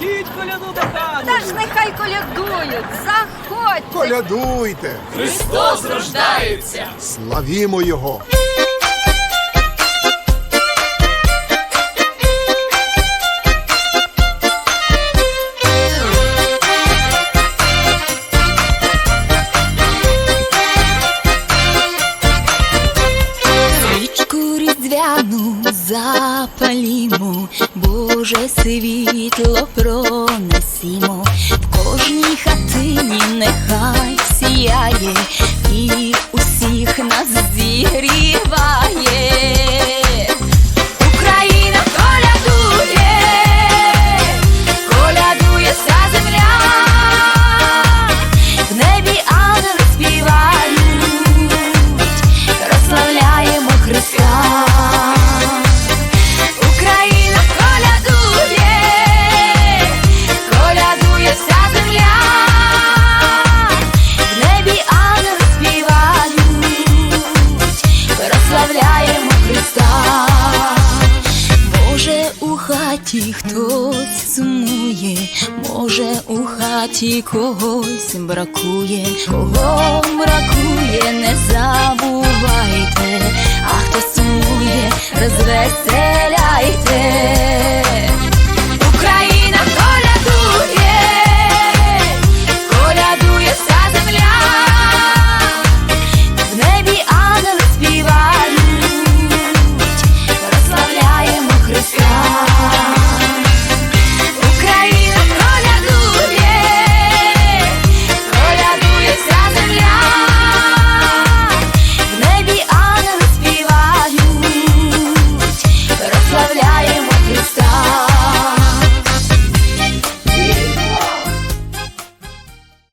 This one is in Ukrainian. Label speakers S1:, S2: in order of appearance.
S1: Несіть коляду до хати!
S2: Та ж нехай колядують, заходьте.
S3: Колядуйте,
S4: Христос рождається!
S3: славімо Його.
S5: Різдвяну запалімо, Боже світло пронесімо, в кожній хатині нехай сіяє і усіх нас зігріває. Вся земля, в небі ангели співають, хаті хтось сумує, може, у хаті когось бракує, кого бракує, не забувайте,